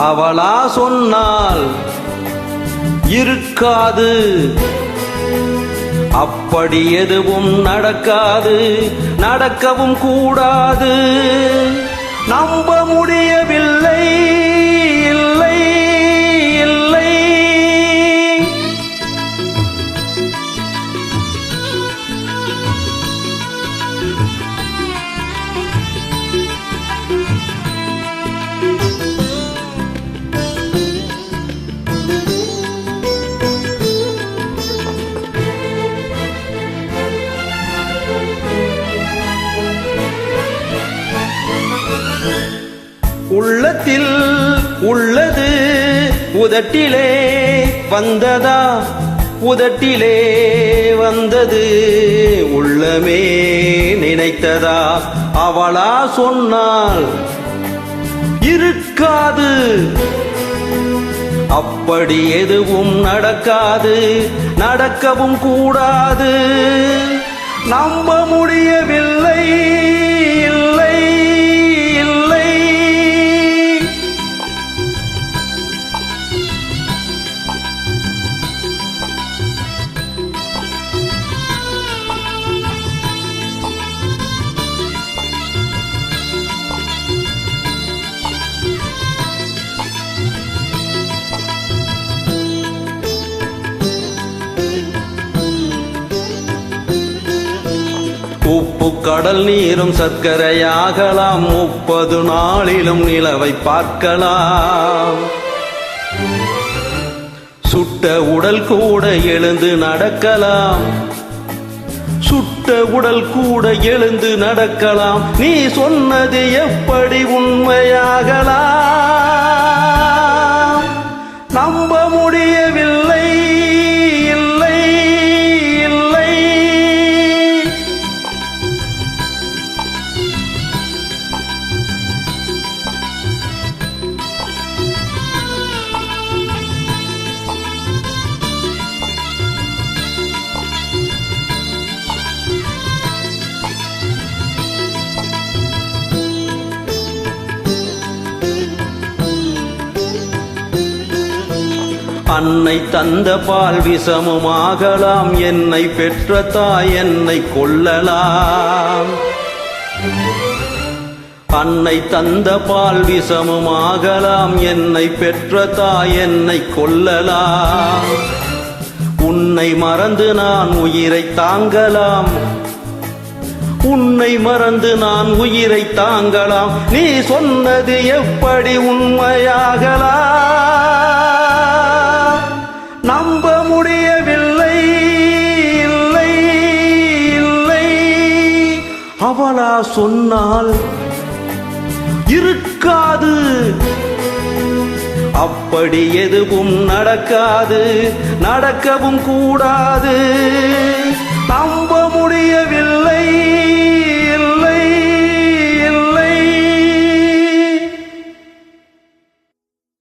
அவளா சொன்னால் இருக்காது. அப்படி எதுவும் நடக்காது நடக்கவும் கூடாது. நம்ப முடியவில்லை. உள்ளத்தில் உள்ளது உதட்டிலே வந்ததா? உதட்டிலே வந்தது உள்ளமே நினைத்ததா? அவளா சொன்னால் இருக்காது. அப்படி எதுவும் நடக்காது நடக்கவும் கூடாது. நம்ப முடியவில்லை. உப்பு கடல் நீரும் சர்க்கரையாகலாம். முப்பது நாளிலும் நிலவை பார்க்கலாம். சுட்ட உடல் கூட எழுந்து நடக்கலாம். சுட்ட உடல் கூட எழுந்து நடக்கலாம். நீ சொன்னது எப்படி உண்மையாகலாம்? அன்னை தந்த பால் விஷமுமாகலாம். என்னை பெற்ற தாய் என்னை கொல்லலாம். அன்னை தந்த பால் விஷமுமாகலாம். என்னை பெற்ற தாய் என்னை கொல்லலாம். உன்னை மறந்து நான் உயிரை தாங்கலாம். உன்னை மறந்து நான் உயிரை தாங்கலாம். நீ சொன்னது எப்படி உண்மையாகலாம்? முடியவில்லை இல்லை இல்லை. அவளா சொன்னால் இருக்காது. அப்படி எதுவும் நடக்காது நடக்கவும் கூடாது.